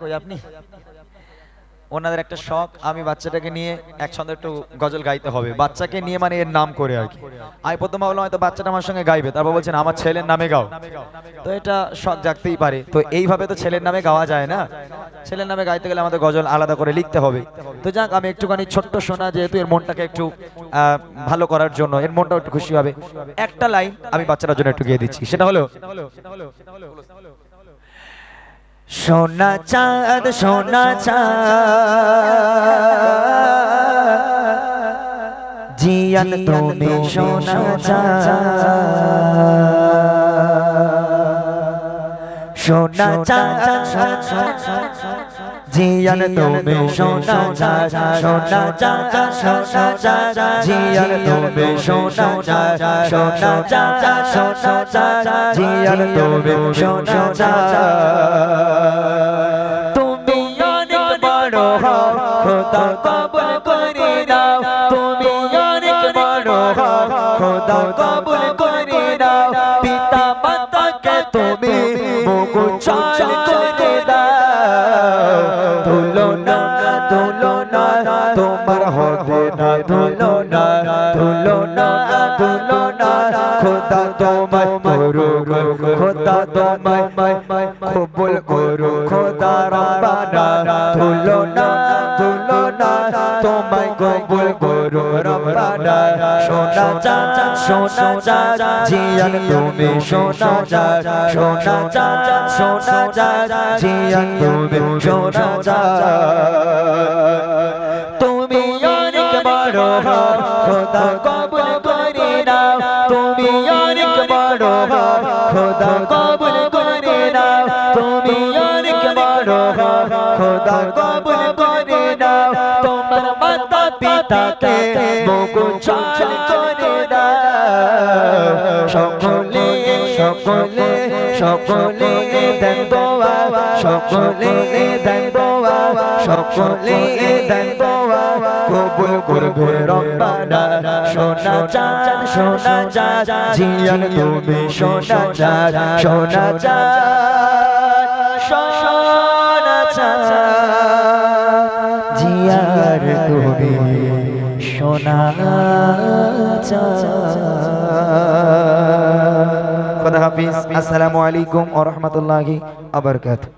কই আপনি? ওনাদের একটা শখ, আমি বাচ্চাটাকে নিয়ে এক একসঙ্গে একটু গজল গাইতে হবে। বাচ্চাকে নিয়ে মানে এর নাম করে আর কি। আমি প্রথম ভাবলাম হয়তো বাচ্চাটা আমার সঙ্গে গাইবে, তারপর বলছেন, আমার ছেলের নামে গাও। তো এটা শখ জাগতেই পারে। তো এইভাবে তো ছেলের নামে গাওয়া যায় না। ছেলের নামে গাইতে গেলে আমাদের গজল আলাদা করে লিখতে হবে। তো যাক, আমি একটুখানি ছোট্ট শোনা, যেহেতু এর মনটাকে একটু ভালো করার জন্য, এর মনটাও একটু খুশি হবে। একটা লাইন আমি বাচ্চাটার জন্য একটু গিয়ে দিচ্ছি, সেটা হলো সোনা চাঁদ সোনা চাঁদ জিয়ান তুমি সোনা চাঁদ সোনা চাঁদ। জিয়ান তুমি সোনা চাঁদ। সোনা চাঁদ সোনা চাঁদ জিয়ান তুমি সোনা সোনা সোনা জিয়ান তুমি সোনা তুমি অনেক বড় খোদা কবুল করে দাও তুমি অনেক বড় খোদা কবুল করে দাও পিতা মাতাকে না তুলনা তুলনা তুলনা। খোদা তোমায় করো খোদা তোমায় কবুল করো খোদা রব্বানা তুলনা তুলনা, তোমায় কবুল করো রব্বানা সোনা চাঁদ সোনা চাঁদ জিয়ান তুমি সোনা চাঁদ সোনা চাঁদ সোনা চাঁদ জিয়ান তুমি সোনা চাঁদ খোদা কবুল করে নাও, তুমি অনেক বড় খোদা কবুল করে নাও, তুমি অনেক বড় খোদা কবুল করে নাও, তোমার মাতা পিতাকে মুকুচাল করে দাও। সকলে সকলে সকলে দেন দোয়া, সকলে দেন দোয়া, সকলে দেন কবুল করবে রব্বানা। সোনা সোনা জিয়ান তুমি সোনা সোনা সোনা জিয়ার তুমি সোনা হাফিজ, আসসালামু আলাইকুম ওয়া রাহমাতুল্লাহি ওয়া বারাকাতুহু।